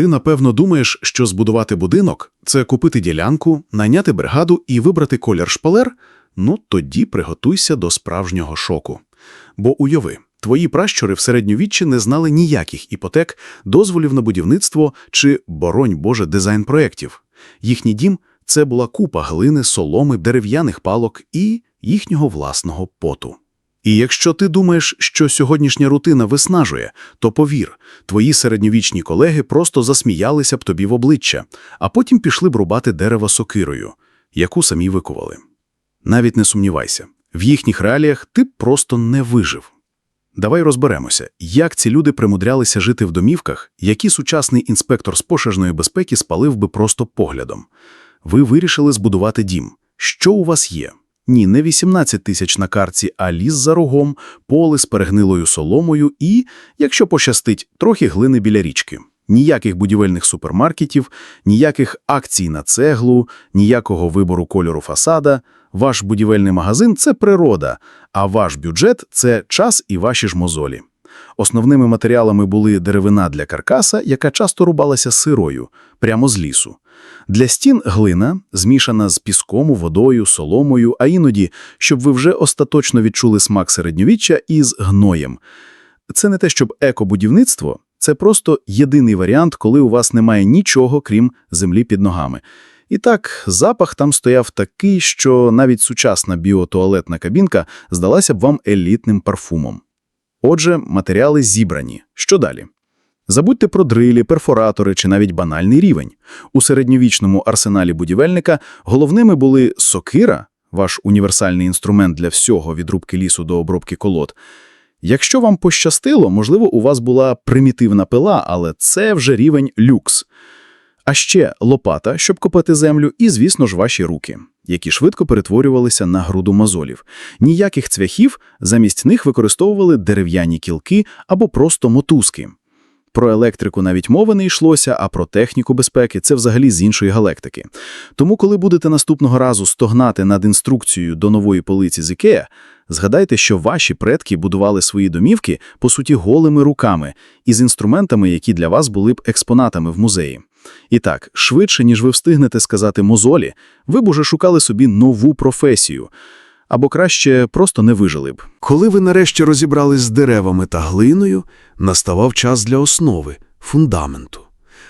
Ти, напевно, думаєш, що збудувати будинок – це купити ділянку, найняти бригаду і вибрати колір шпалер? Ну, тоді приготуйся до справжнього шоку. Бо уяви, твої пращури в середньовіччі не знали ніяких іпотек, дозволів на будівництво чи, боронь Боже, дизайн-проєктів. Їхній дім – це була купа глини, соломи, дерев'яних палок і їхнього власного поту. І якщо ти думаєш, що сьогоднішня рутина виснажує, то повір, твої середньовічні колеги просто засміялися б тобі в обличчя, а потім пішли б рубати дерева сокирою, яку самі викували. Навіть не сумнівайся, в їхніх реаліях ти б просто не вижив. Давай розберемося, як ці люди примудрялися жити в домівках, які сучасний інспектор з пожежної безпеки спалив би просто поглядом. Ви вирішили збудувати дім. Що у вас є? Ні, не 18 тисяч на карці, а ліс за рогом, поле з перегнилою соломою і, якщо пощастить, трохи глини біля річки. Ніяких будівельних супермаркетів, ніяких акцій на цеглу, ніякого вибору кольору фасада. Ваш будівельний магазин – це природа, а ваш бюджет – це час і ваші ж мозолі. Основними матеріалами були деревина для каркаса, яка часто рубалася сирою, прямо з лісу. Для стін глина, змішана з піском, водою, соломою, а іноді, щоб ви вже остаточно відчули смак середньовіччя, із гноєм. Це не те, щоб екобудівництво, це просто єдиний варіант, коли у вас немає нічого, крім землі під ногами. І так, запах там стояв такий, що навіть сучасна біотуалетна кабінка здалася б вам елітним парфумом. Отже, матеріали зібрані. Що далі? Забудьте про дрилі, перфоратори чи навіть банальний рівень. У середньовічному арсеналі будівельника головними були сокира, ваш універсальний інструмент для всього від рубки лісу до обробки колод. Якщо вам пощастило, можливо, у вас була примітивна пила, але це вже рівень люкс. А ще лопата, щоб копати землю, і, звісно ж, ваші руки, які швидко перетворювалися на груду мозолів. Ніяких цвяхів, замість них використовували дерев'яні кілки або просто мотузки. Про електрику навіть мови не йшлося, а про техніку безпеки – це взагалі з іншої галактики. Тому, коли будете наступного разу стогнати над інструкцією до нової полиці з Ікеа, згадайте, що ваші предки будували свої домівки, по суті, голими руками, із інструментами, які для вас були б експонатами в музеї. І так, швидше, ніж ви встигнете сказати мозолі, ви б уже шукали собі нову професію. Або краще просто не вижили б. Коли ви нарешті розібрались з деревами та глиною, наставав час для основи – фундаменту.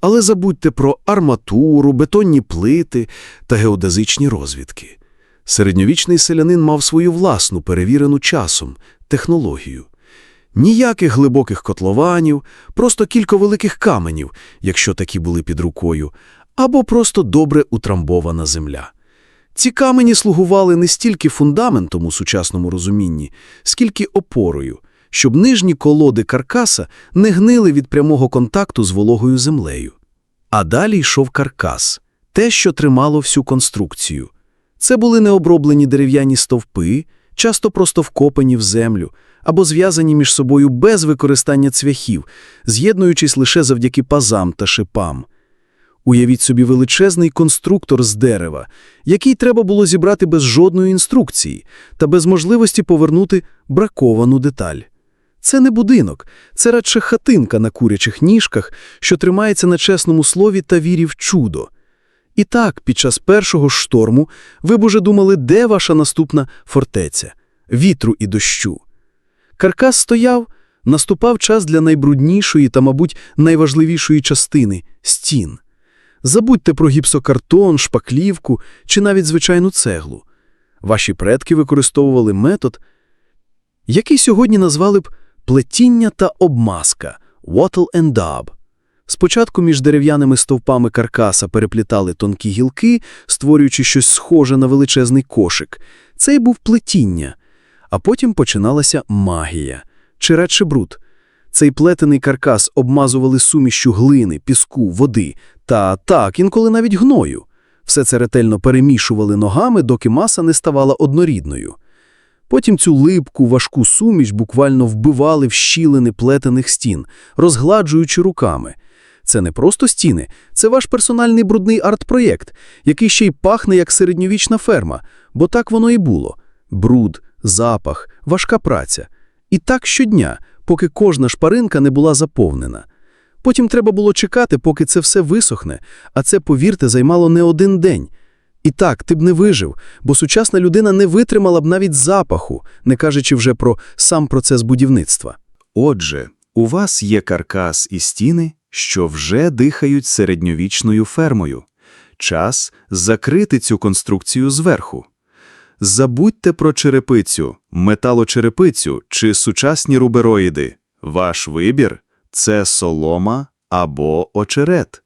Але забудьте про арматуру, бетонні плити та геодезичні розвідки. Середньовічний селянин мав свою власну, перевірену часом, технологію. Ніяких глибоких котлованів, просто кілька великих каменів, якщо такі були під рукою, або просто добре утрамбована земля. Ці камені слугували не стільки фундаментом у сучасному розумінні, скільки опорою, щоб нижні колоди каркаса не гнили від прямого контакту з вологою землею. А далі йшов каркас, те, що тримало всю конструкцію. Це були необроблені дерев'яні стовпи, часто просто вкопані в землю, або зв'язані між собою без використання цвяхів, з'єднуючись лише завдяки пазам та шипам. Уявіть собі величезний конструктор з дерева, який треба було зібрати без жодної інструкції та без можливості повернути браковану деталь. Це не будинок, це радше хатинка на курячих ніжках, що тримається на чесному слові та вірі в чудо. І так, під час першого шторму ви б уже думали, де ваша наступна фортеця, вітру і дощу. Каркас стояв, наступав час для найбруднішої та, мабуть, найважливішої частини стін. Забудьте про гіпсокартон, шпаклівку чи навіть звичайну цеглу. Ваші предки використовували метод, який сьогодні назвали б плетіння та обмазка wattle and dab. Спочатку між дерев'яними стовпами каркаса переплітали тонкі гілки, створюючи щось схоже на величезний кошик. Це й був плетіння. А потім починалася магія, чи радше бруд. Цей плетений каркас обмазували сумішю глини, піску, води та так, інколи навіть гною. Все це ретельно перемішували ногами, доки маса не ставала однорідною. Потім цю липку, важку суміш буквально вбивали в щілини плетених стін, розгладжуючи руками. Це не просто стіни, це ваш персональний брудний арт-проєкт, який ще й пахне як середньовічна ферма, бо так воно і було. Бруд, запах, важка праця. І так щодня, поки кожна шпаринка не була заповнена. Потім треба було чекати, поки це все висохне, а це, повірте, займало не один день. І так, ти б не вижив, бо сучасна людина не витримала б навіть запаху, не кажучи вже про сам процес будівництва. Отже, у вас є каркас і стіни, що вже дихають середньовічною фермою. Час закрити цю конструкцію зверху. Забудьте про черепицю, металочерепицю чи сучасні рубероїди. Ваш вибір – це солома або очерет.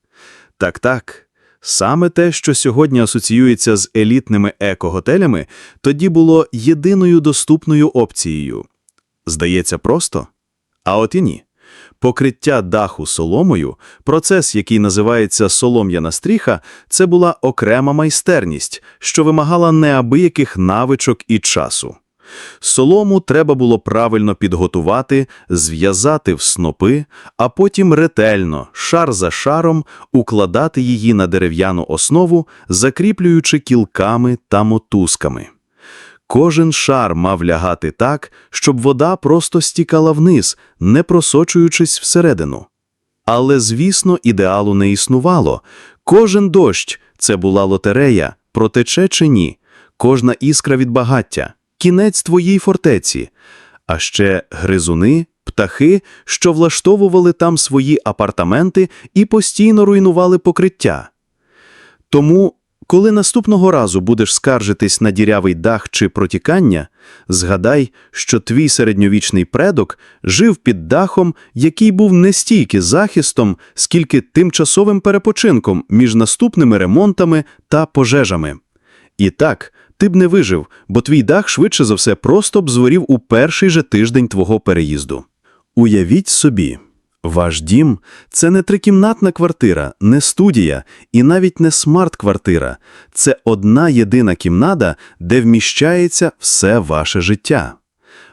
Так-так, саме те, що сьогодні асоціюється з елітними еко-готелями, тоді було єдиною доступною опцією. Здається, просто? А от і ні. Покриття даху соломою, процес, який називається солом'яна стріха, це була окрема майстерність, що вимагала неабияких навичок і часу. Солому треба було правильно підготувати, зв'язати в снопи, а потім ретельно, шар за шаром, укладати її на дерев'яну основу, закріплюючи кілками та мотузками. Кожен шар мав лягати так, щоб вода просто стікала вниз, не просочуючись всередину. Але, звісно, ідеалу не існувало. Кожен дощ – це була лотерея, протече чи ні, кожна іскра від багаття, кінець твоїй фортеці. А ще гризуни, птахи, що влаштовували там свої апартаменти і постійно руйнували покриття. Тому, коли наступного разу будеш скаржитись на дірявий дах чи протікання, згадай, що твій середньовічний предок жив під дахом, який був не стільки захистом, скільки тимчасовим перепочинком між наступними ремонтами та пожежами. І так, ти б не вижив, бо твій дах швидше за все просто б зворів у перший же тиждень твого переїзду. Уявіть собі, ваш дім – це не трикімнатна квартира, не студія і навіть не смарт-квартира. Це одна єдина кімната, де вміщається все ваше життя.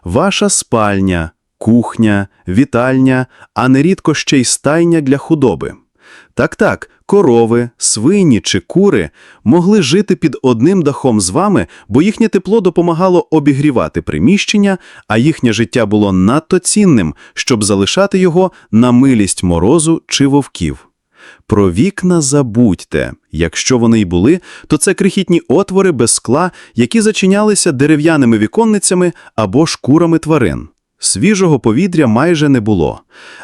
Ваша спальня, кухня, вітальня, а нерідко ще й стайня для худоби. Так-так, корови, свині чи кури могли жити під одним дахом з вами, бо їхнє тепло допомагало обігрівати приміщення, а їхнє життя було надто цінним, щоб залишати його на милість морозу чи вовків. Про вікна забудьте. Якщо вони й були, то це крихітні отвори без скла, які зачинялися дерев'яними віконницями або шкурами тварин. Свіжого повітря майже не було,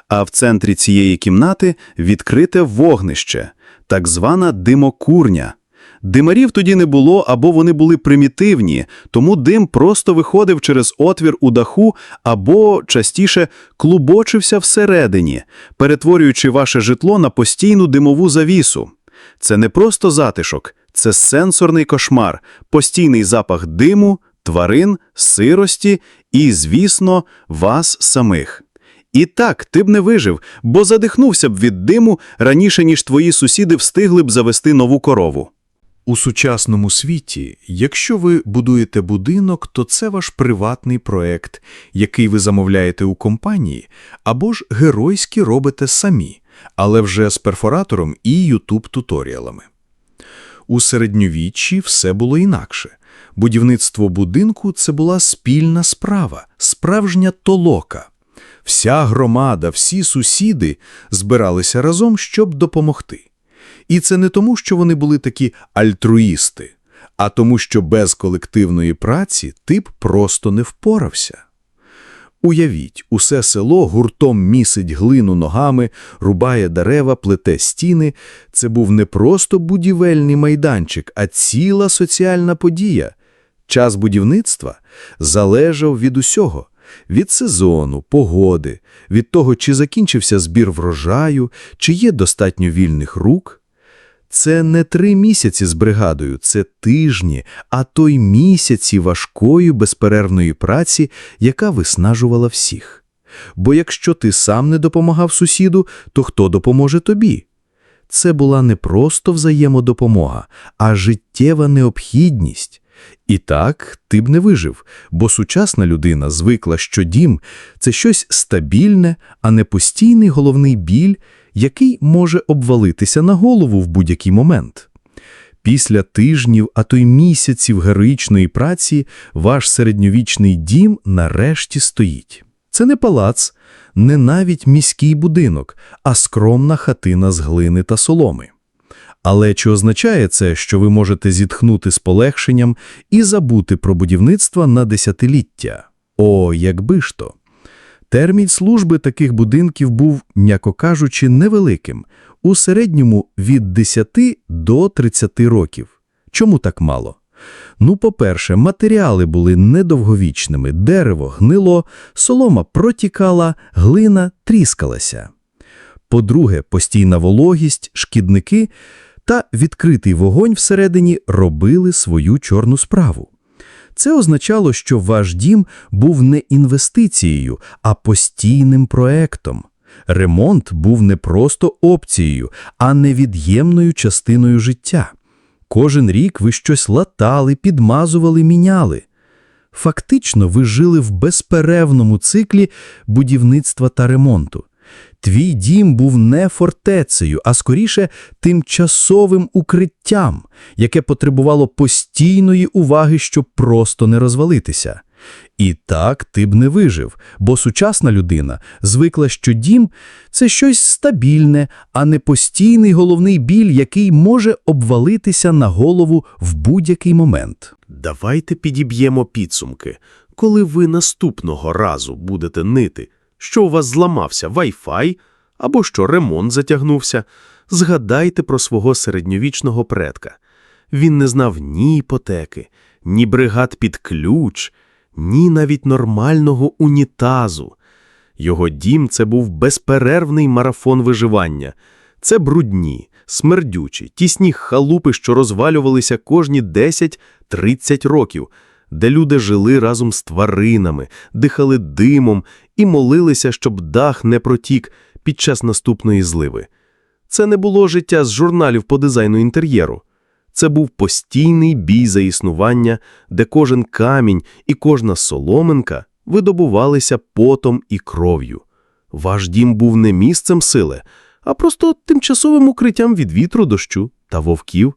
а в центрі цієї кімнати відкрите вогнище, так звана димокурня. Димарів тоді не було або вони були примітивні, тому дим просто виходив через отвір у даху або, частіше, клубочився всередині, перетворюючи ваше житло на постійну димову завісу. Це не просто затишок, це сенсорний кошмар, постійний запах диму, тварин, сирості і, звісно, вас самих. І так, ти б не вижив, бо задихнувся б від диму раніше, ніж твої сусіди встигли б завести нову корову. У сучасному світі, якщо ви будуєте будинок, то це ваш приватний проект, який ви замовляєте у компанії, або ж геройськи робите самі, але вже з перфоратором і YouTube-туторіалами. У середньовіччі все було інакше. Будівництво будинку – це була спільна справа, справжня толока. Вся громада, всі сусіди збиралися разом, щоб допомогти. І це не тому, що вони були такі альтруїсти, а тому, що без колективної праці ти б просто не впорався. Уявіть, усе село гуртом місить глину ногами, рубає дерева, плете стіни. Це був не просто будівельний майданчик, а ціла соціальна подія. Час будівництва залежав від усього – від сезону, погоди, від того, чи закінчився збір врожаю, чи є достатньо вільних рук. Це не три місяці з бригадою, це тижні, а то й місяці важкої безперервної праці, яка виснажувала всіх. Бо якщо ти сам не допомагав сусіду, то хто допоможе тобі? Це була не просто взаємодопомога, а життєва необхідність. І так ти б не вижив, бо сучасна людина звикла, що дім – це щось стабільне, а не постійний головний біль, який може обвалитися на голову в будь-який момент. Після тижнів, а то й місяців героїчної праці ваш середньовічний дім нарешті стоїть. Це не палац, не навіть міський будинок, а скромна хатина з глини та соломи. Але чи означає це, що ви можете зітхнути з полегшенням і забути про будівництво на десятиліття? О, якби ж то! Термін служби таких будинків був, м'яко кажучи, невеликим, у середньому від 10 до 30 років. Чому так мало? Ну, по-перше, матеріали були недовговічними, дерево гнило, солома протікала, глина тріскалася. По-друге, постійна вологість, шкідники та відкритий вогонь всередині робили свою чорну справу. Це означало, що ваш дім був не інвестицією, а постійним проектом. Ремонт був не просто опцією, а невід'ємною частиною життя. Кожен рік ви щось латали, підмазували, міняли. Фактично, ви жили в безперервному циклі будівництва та ремонту. Твій дім був не фортецею, а скоріше тимчасовим укриттям, яке потребувало постійної уваги, щоб просто не розвалитися. І так ти б не вижив, бо сучасна людина звикла, що дім – це щось стабільне, а не постійний головний біль, який може обвалитися на голову в будь-який момент. Давайте підіб'ємо підсумки. Коли ви наступного разу будете нити, що у вас зламався Wi-Fi або що ремонт затягнувся, згадайте про свого середньовічного предка. Він не знав ні іпотеки, ні бригад під ключ, ні навіть нормального унітазу. Його дім – це був безперервний марафон виживання. Це брудні, смердючі, тісні халупи, що розвалювалися кожні 10-30 років, де люди жили разом з тваринами, дихали димом і молилися, щоб дах не протік під час наступної зливи. Це не було життя з журналів по дизайну інтер'єру. Це був постійний бій за існування, де кожен камінь і кожна соломинка видобувалися потом і кров'ю. Ваш дім був не місцем сили, а просто тимчасовим укриттям від вітру, дощу та вовків.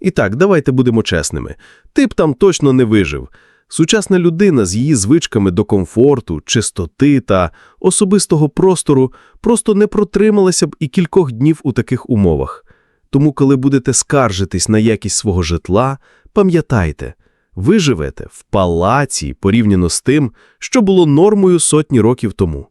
І так, давайте будемо чесними. Ти б там точно не вижив. Сучасна людина з її звичками до комфорту, чистоти та особистого простору просто не протрималася б і кількох днів у таких умовах. Тому, коли будете скаржитись на якість свого житла, пам'ятайте, ви живете в палаці порівняно з тим, що було нормою сотні років тому.